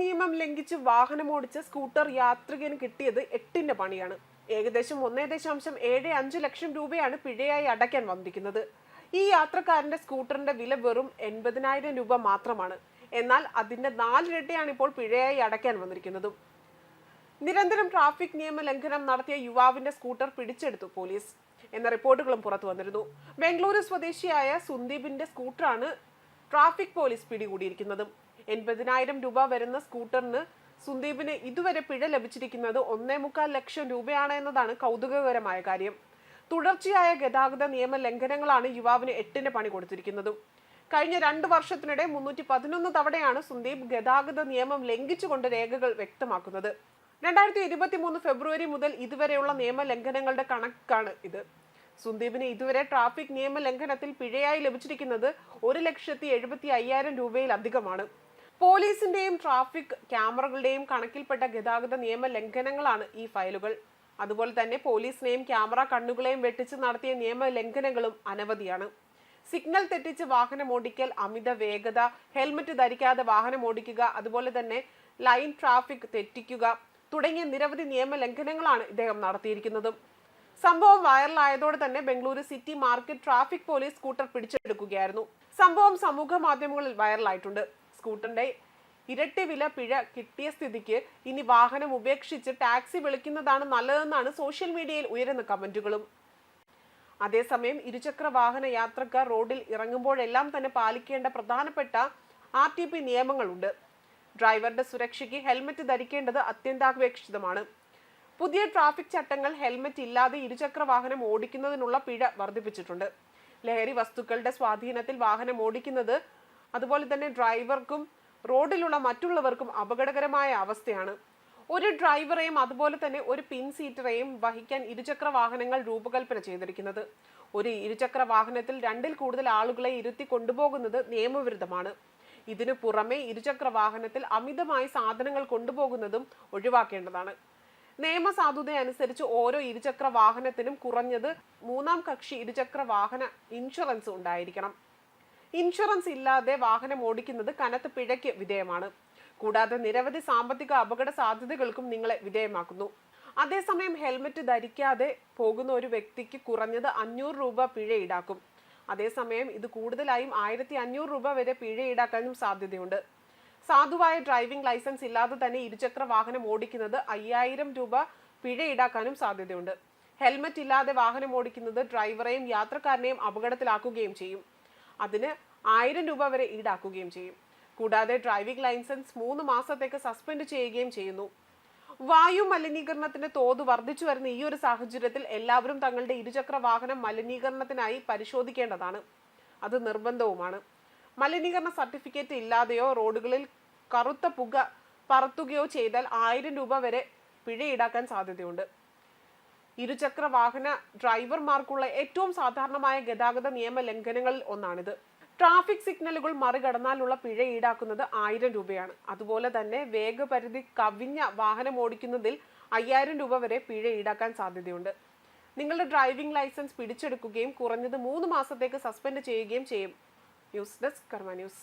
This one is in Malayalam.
നിയമം ലംഘിച്ച് വാഹനം വാഹനമോടിച്ച് സ്കൂട്ടർ യാത്രികന് കിട്ടിയത് എട്ടിന്റെ പണിയാണ്. ഏകദേശം ഒന്നേ ദശാംശം ഏഴ് അഞ്ച് ലക്ഷം രൂപയാണ് പിഴയായി അടയ്ക്കാൻ വന്നിരിക്കുന്നത്. ഈ യാത്രക്കാരന്റെ സ്കൂട്ടറിന്റെ വില വെറും എൺപതിനായിരം രൂപ മാത്രമാണ്. എന്നാൽ അതിന്റെ നാലിരട്ടിയാണ് ഇപ്പോൾ പിഴയായി അടയ്ക്കാൻ വന്നിരിക്കുന്നതും. നിരന്തരം ട്രാഫിക് നിയമ ലംഘനം നടത്തിയ യുവാവിന്റെ സ്കൂട്ടർ പിടിച്ചെടുത്തു പോലീസ്. എന്ന റിപ്പോർട്ടുകളും പുറത്തു വന്നിരുന്നു. ബംഗളൂരു സ്വദേശിയായ സുന്ദീപിന്റെ സ്കൂട്ടറാണ് ട്രാഫിക് പോലീസ് പിടികൂടിയിരിക്കുന്നത്. എൺപതിനായിരം രൂപ വരുന്ന സ്കൂട്ടറിന് സുന്ദീപിന് ഇതുവരെ പിഴ ലഭിച്ചിരിക്കുന്നത് ഒന്നേ മുക്കാൽ ലക്ഷം രൂപയാണ് എന്നതാണ് കൗതുകകരമായ കാര്യം. തുടർച്ചയായ ഗതാഗത നിയമ ലംഘനങ്ങളാണ് യുവാവിന് എട്ടിന് പണി കൊടുത്തിരിക്കുന്നത്. കഴിഞ്ഞ രണ്ട് വർഷത്തിനിടെ മുന്നൂറ്റി പതിനൊന്ന് തവണയാണ് സുന്ദീപ് ഗതാഗത നിയമം ലംഘിച്ചുകൊണ്ട് രേഖകൾ വ്യക്തമാക്കുന്നത്. രണ്ടായിരത്തി ഇരുപത്തി മൂന്ന് ഫെബ്രുവരി മുതൽ ഇതുവരെയുള്ള നിയമ ലംഘനങ്ങളുടെ കണക്കാണ് ഇത്. സുന്ദീപിന് ഇതുവരെ ട്രാഫിക് നിയമ ലംഘനത്തിൽ പിഴയായി ലഭിച്ചിരിക്കുന്നത് ഒരു ലക്ഷത്തി എഴുപത്തി അയ്യായിരം രൂപയിലധികമാണ്. പോലീസിന്റെയും ട്രാഫിക് ക്യാമറകളുടെയും കണക്കിൽപ്പെട്ട ഗതാഗത നിയമ ലംഘനങ്ങളാണ് ഈ ഫയലുകൾ. അതുപോലെ തന്നെ പോലീസിനെയും ക്യാമറ കണ്ണുകളെയും വെട്ടിച്ച് നടത്തിയ നിയമ ലംഘനങ്ങളും അനവധിയാണ്. സിഗ്നൽ തെറ്റിച്ച് വാഹനം ഓടിക്കൽ അമിത വേഗത ഹെൽമറ്റ് ധരിക്കാതെ വാഹനം ഓടിക്കുക അതുപോലെ തന്നെ ലൈൻ ട്രാഫിക് തെറ്റിക്കുക തുടങ്ങിയ നിരവധി നിയമ ലംഘനങ്ങളാണ് ഇദ്ദേഹം നടത്തിയിരിക്കുന്നത്. സംഭവം വൈറലായതോടെ തന്നെ Bengaluru city market traffic police scooter പിടിച്ചെടുക്കുകയായിരുന്നു. സംഭവം സമൂഹ മാധ്യമങ്ങളിൽ വൈറലായിട്ടുണ്ട്. സ്കൂട്ടറിന്റെ ഇരട്ടി വില പിഴ കിട്ടിയ സ്ഥിതിക്ക് ഇനി വാഹനം ഉപേക്ഷിച്ച് ടാക്സി വിളിക്കുന്നതാണ് നല്ലതെന്നാണ് സോഷ്യൽ മീഡിയയിൽ ഉയരുന്ന കമന്റുകളും. അതേസമയം ഇരുചക്ര വാഹന യാത്രക്കാർ റോഡിൽ ഇറങ്ങുമ്പോഴെല്ലാം തന്നെ പാലിക്കേണ്ട പ്രധാനപ്പെട്ട ആർ ടി പി നിയമങ്ങളുണ്ട്. ഡ്രൈവറുടെ സുരക്ഷയ്ക്ക് ഹെൽമറ്റ് ധരിക്കേണ്ടത് അത്യന്താപേക്ഷിതമാണ്. പുതിയ ട്രാഫിക് ചട്ടങ്ങൾ ഹെൽമറ്റ് ഇല്ലാതെ ഇരുചക്ര വാഹനം ഓടിക്കുന്നതിനുള്ള പിഴ വർദ്ധിപ്പിച്ചിട്ടുണ്ട്. ലഹരി വസ്തുക്കളുടെ സ്വാധീനത്തിൽ വാഹനം ഓടിക്കുന്നത് അതുപോലെ തന്നെ ഡ്രൈവർക്കും റോഡിലുള്ള മറ്റുള്ളവർക്കും അപകടകരമായ അവസ്ഥയാണ്. ഒരു ഡ്രൈവറെയും അതുപോലെ തന്നെ ഒരു പിൻ സീറ്ററെയും വഹിക്കാൻ ഇരുചക്ര വാഹനങ്ങൾ രൂപകൽപ്പന ചെയ്തിരിക്കുന്നത്. ഒരു ഇരുചക്ര വാഹനത്തിൽ രണ്ടിൽ കൂടുതൽ ആളുകളെ ഇരുത്തി കൊണ്ടുപോകുന്നത് നിയമവിരുദ്ധമാണ്. ഇതിനു പുറമെ ഇരുചക്ര വാഹനത്തിൽ അമിതമായി സാധനങ്ങൾ കൊണ്ടുപോകുന്നതും ഒഴിവാക്കേണ്ടതാണ്. നിയമസാധുത അനുസരിച്ച് ഓരോ ഇരുചക്ര വാഹനത്തിനും കുറഞ്ഞത് മൂന്നാം കക്ഷി ഇരുചക്ര വാഹന ഇൻഷുറൻസ് ഉണ്ടായിരിക്കണം. ഇൻഷുറൻസ് ഇല്ലാതെ വാഹനം ഓടിക്കുന്നത് കനത്ത പിഴയ്ക്ക് വിധേയമാണ്. കൂടാതെ നിരവധി സാമ്പത്തിക അപകട സാധ്യതകൾക്കും നിങ്ങളെ വിധേയമാക്കുന്നു. അതേസമയം ഹെൽമറ്റ് ധരിക്കാതെ പോകുന്ന ഒരു വ്യക്തിക്ക് കുറഞ്ഞത് അഞ്ഞൂറ് രൂപ പിഴ ഈടാക്കും. അതേസമയം ഇത് കൂടുതലായും ആയിരത്തി അഞ്ഞൂറ് രൂപ വരെ പിഴ ഈടാക്കാനും സാധ്യതയുണ്ട്. സാധുവായ ഡ്രൈവിംഗ് ലൈസൻസ് ഇല്ലാതെ തന്നെ ഇരുചക്ര വാഹനം ഓടിക്കുന്നത് അയ്യായിരം രൂപ പിഴ ഈടാക്കാനും സാധ്യതയുണ്ട്. ഹെൽമറ്റ് ഇല്ലാതെ വാഹനം ഓടിക്കുന്നത് ഡ്രൈവറെയും യാത്രക്കാരനെയും അപകടത്തിലാക്കുകയും ചെയ്യും. അതിന് ആയിരം രൂപ വരെ ഈടാക്കുകയും ചെയ്യും. കൂടാതെ ഡ്രൈവിംഗ് ലൈസൻസ് മൂന്ന് മാസത്തേക്ക് സസ്പെൻഡ് ചെയ്യുകയും ചെയ്യുന്നു. വായു മലിനീകരണത്തിന്റെ തോത് വർദ്ധിച്ചു വരുന്ന ഈ ഒരു സാഹചര്യത്തിൽ എല്ലാവരും തങ്ങളുടെ ഇരുചക്ര വാഹനം മലിനീകരണത്തിനായി പരിശോധിക്കേണ്ടതാണ്. അത് നിർബന്ധവുമാണ്. മലിനീകരണ സർട്ടിഫിക്കറ്റ് ഇല്ലാതെയോ റോഡുകളിൽ കറുത്ത പുക പറത്തുകയോ ചെയ്താൽ ആയിരം രൂപ വരെ പിഴ ഈടാക്കാൻ സാധ്യതയുണ്ട്. ഇരുചക്ര വാഹന ഡ്രൈവർമാർക്കുള്ള ഏറ്റവും സാധാരണമായ ഗതാഗത നിയമ ലംഘനങ്ങളിൽ ഒന്നാണിത്. ട്രാഫിക് സിഗ്നലുകൾ മറികടന്നാലുള്ള പിഴ ഈടാക്കുന്നത് ആയിരം രൂപയാണ്. അതുപോലെ തന്നെ വേഗപരിധി കവിഞ്ഞ വാഹനം ഓടിക്കുന്നതിൽ അയ്യായിരം രൂപ വരെ പിഴ ഈടാക്കാൻ സാധ്യതയുണ്ട്. നിങ്ങളുടെ ഡ്രൈവിംഗ് ലൈസൻസ് പിടിച്ചെടുക്കുകയും കുറഞ്ഞത് മൂന്ന് മാസത്തേക്ക് സസ്പെൻഡ് ചെയ്യുകയും ചെയ്യും. News desk Karma news.